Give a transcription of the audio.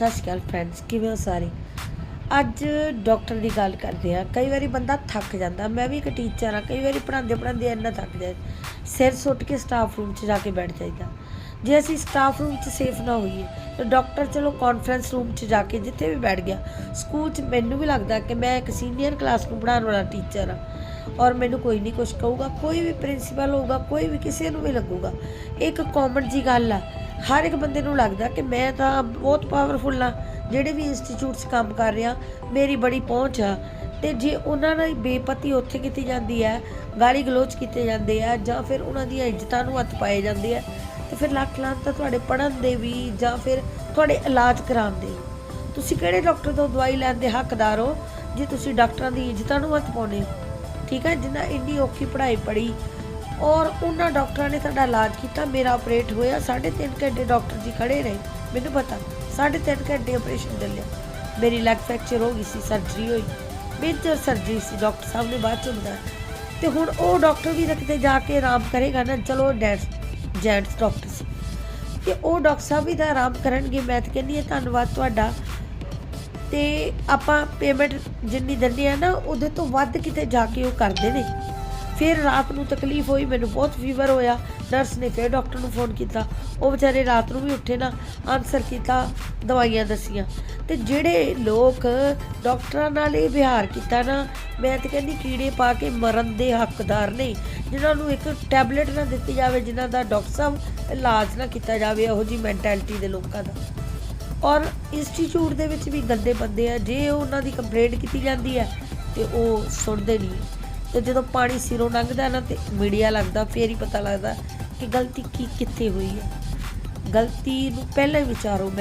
ਸਤਿ ਸ਼੍ਰੀ ਅਕਾਲ ਫਰੈਂਡਸ ਕਿਵੇਂ ਹੋ ਸਾਰੇ? ਅੱਜ ਡਾਕਟਰ ਦੀ ਗੱਲ ਕਰਦੇ ਆ ਕਈ ਵਾਰੀ ਬੰਦਾ ਥੱਕ ਜਾਂਦਾ। ਮੈਂ ਵੀ ਇੱਕ ਟੀਚਰ ਆ ਕਈ ਵਾਰੀ ਪੜ੍ਹਾਉਂਦੇ ਪੜ੍ਹਾਉਂਦੇ ਇੰਨਾ ਥੱਕ ਜਾਏ। ਸਿਰ ਸੁੱਟ ਕੇ ਸਟਾਫ ਰੂਮ 'ਚ ਜਾ ਕੇ ਬੈਠ ਜਾਈਦਾ। ਜੇ ਅਸੀਂ ਸਟਾਫ ਰੂਮ 'ਚ ਸੇਫ ਨਾ ਹੋਈਏ, ਤਾਂ ਡਾਕਟਰ ਚਲੋ ਕਾਨਫਰੰਸ ਰੂਮ 'ਚ ਜਾ ਕੇ ਜਿੱਥੇ ਵੀ ਬੈਠ ਗਿਆ। ਸਕੂਲ 'ਚ ਮੈਨੂੰ ਵੀ ਲੱਗਦਾ ਕਿ ਮੈਂ ਇੱਕ ਸੀਨੀਅਰ ਕਲਾਸ ਨੂੰ ਪੜ੍ਹਾਉਣ ਵਾਲਾ ਟੀਚਰ ਆ ਔਰ ਮੈਨੂੰ ਕੋਈ ਨਹੀਂ ਕੁਝ ਕਹੂਗਾ। ਕੋਈ ਵੀ ਪ੍ਰਿੰਸੀਪਲ ਹੋਊਗਾ, ਕੋਈ ਵੀ ਕਿਸੇ ਨੂੰ ਵੀ ਲੱਗੂਗਾ। ਇੱਕ ਕਾਮਨ ਜੀ ਗੱਲ ਆ। ਹਰ ਇੱਕ ਬੰਦੇ ਨੂੰ ਲੱਗਦਾ ਕਿ ਮੈਂ ਤਾਂ ਬਹੁਤ ਪਾਵਰਫੁਲ ਆ ਜਿਹੜੇ ਵੀ ਇੰਸਟੀਚਿਊਟ 'ਚ ਕੰਮ ਕਰ ਰਿਹਾ, ਮੇਰੀ ਬੜੀ ਪਹੁੰਚ ਆ। ਤੇ ਜੇ ਉਹਨਾਂ ਨਾਲ ਬੇਪਤੀ ਉੱਥੇ ਕੀਤੀ ਜਾਂਦੀ ਹੈ, ਗਾਲੀ ਗਲੋਚ ਕੀਤੇ ਜਾਂਦੇ ਆ, ਜਾਂ ਫਿਰ ਉਹਨਾਂ ਦੀਆਂ ਇੱਜ਼ਤਾਂ ਨੂੰ ਹੱਥ ਪਾਏ ਜਾਂਦੇ ਆ, ਤੇ ਫਿਰ ਲੱਖ ਲਾਂਤ ਤਾਂ ਤੁਹਾਡੇ ਪੜਨ ਦੇ ਵੀ, ਜਾਂ ਫਿਰ ਤੁਹਾਡੇ ਇਲਾਜ ਕਰਾਉਣ ਦੇ ਤੁਸੀਂ ਕਿਹੜੇ ਡਾਕਟਰ ਤੋਂ ਦਵਾਈ ਲੈਣ ਦੇ ਹੱਕਦਾਰ ਹੋ, ਜੇ ਤੁਸੀਂ ਡਾਕਟਰਾਂ ਦੀ ਇੱਜ਼ਤਾਂ ਨੂੰ ਹੱਥ ਪਾਉਨੇ ਠੀਕ ਹੈ ਜਿੰਨਾ ਇੰਨੀ ਔਖੀ ਪੜ੍ਹਾਈ ਪੜ੍ਹੀ ਔਰ ਉਹਨਾਂ ਡਾਕਟਰਾਂ ਨੇ ਸਾਡਾ ਇਲਾਜ ਕੀਤਾ, ਮੇਰਾ ਆਪਰੇਟ ਹੋਇਆ 3.5 ਘੰਟੇ ਡਾਕਟਰ ਜੀ ਖੜੇ ਰਹੇ, ਮੈਨੂੰ ਪਤਾ 3.5 ਘੰਟੇ ਆਪਰੇਸ਼ਨ ਚੱਲਿਆ। ਮੇਰੀ ਲੈਗ ਫ੍ਰੈਕਚਰ ਹੋ ਗਈ ਸੀ ਸਰਜਰੀ ਹੋਈ ਮੇਜਰ ਸਰਜਰੀ ਸੀ, ਡਾਕਟਰ ਸਾਹਿਬ ਨੇ ਬਾਅਦ ਚ ਹੁੰਦਾ ਤੇ ਹੁਣ ਉਹ ਡਾਕਟਰ ਵੀ ਤਾਂ ਕਿਤੇ ਜਾ ਕੇ ਆਰਾਮ ਕਰੇਗਾ ਨਾ, ਚਲੋ ਡੈਂਸ ਜੈਂਟਸ ਡਾਕਟਰ ਸੀ। ਤੇ ਉਹ ਡਾਕਟਰ ਸਾਹਿਬ ਵੀ ਤਾਂ ਆਰਾਮ ਕਰਨਗੇ, ਮੈਂ ਤਾਂ ਕਹਿੰਦੀ ਹਾਂ ਧੰਨਵਾਦ ਤੁਹਾਡਾ। ਤੇ ਆਪਾਂ ਪੇਮੈਂਟ ਜਿੰਨੀ ਦਿੰਦੇ ਆ ਨਾ, ਉਹਦੇ ਤੋਂ ਵੱਧ ਕਿਤੇ ਜਾ ਕੇ ਉਹ ਕਰਦੇ ਨੇ। ਫਿਰ ਰਾਤ ਨੂੰ ਤਕਲੀਫ ਹੋਈ, ਮੈਨੂੰ ਬਹੁਤ ਫੀਵਰ ਹੋਇਆ। ਨਰਸ ਨੇ ਫਿਰ ਡਾਕਟਰ ਨੂੰ ਫੋਨ ਕੀਤਾ। ਉਹ ਵਿਚਾਰੇ ਰਾਤ ਨੂੰ ਵੀ ਉੱਠੇ ਨਾ ਆਨਸਰ ਕੀਤਾ, ਦਵਾਈਆਂ ਦਸੀਆਂ। ਤੇ ਜਿਹੜੇ ਲੋਕ ਡਾਕਟਰਾਂ ਨਾਲ ਇਹ ਵਿਹਾਰ ਕੀਤਾ ਨਾ, ਮੈਂ ਤਾਂ ਕਹਿੰਦੀ ਕੀੜੇ ਪਾ ਕੇ ਮਰਨ ਦੇ ਹੱਕਦਾਰ ਨੇ। ਜਿਨ੍ਹਾਂ ਨੂੰ ਇੱਕ ਟੈਬਲੇਟ ਨਾ ਦਿੱਤੀ ਜਾਵੇ, ਜਿਨ੍ਹਾਂ ਦਾ ਡਾਕਟਰ ਸਾਹਿਬ ਇਲਾਜ ਨਾ ਕੀਤਾ ਜਾਵੇ, ਇਹੋ ਜੀ ਮੈਂਟੈਲਿਟੀ ਦੇ ਲੋਕਾਂ ਦਾ। ਔਰ ਇੰਸਟੀਚਿਊਟ ਦੇ ਵਿੱਚ ਵੀ ਗੰਦੇ ਬੰਦੇ ਆ, ਜੇ ਉਹਨਾਂ ਦੀ ਕੰਪਲੇਂਟ ਕੀਤੀ ਜਾਂਦੀ ਹੈ, ਤੇ ਉਹ ਸੁਣਦੇ ਨਹੀਂ। ਤੇ ਜਦੋਂ ਪਾਣੀ ਸਿਰੋਂ ਲੰਘਦਾ ਨਾ ਤੇ ਮੀਡੀਆ ਲੱਗਦਾ, ਫੇਰ ਹੀ ਪਤਾ ਲੱਗਦਾ ਕਿ ਗਲਤੀ ਕੀ ਕਿੱਥੇ ਹੋਈ ਹੈ। ਗਲਤੀ ਨੂੰ ਪਹਿਲਾਂ ਹੀ ਵਿਚਾਰੋ, ਮੈਂ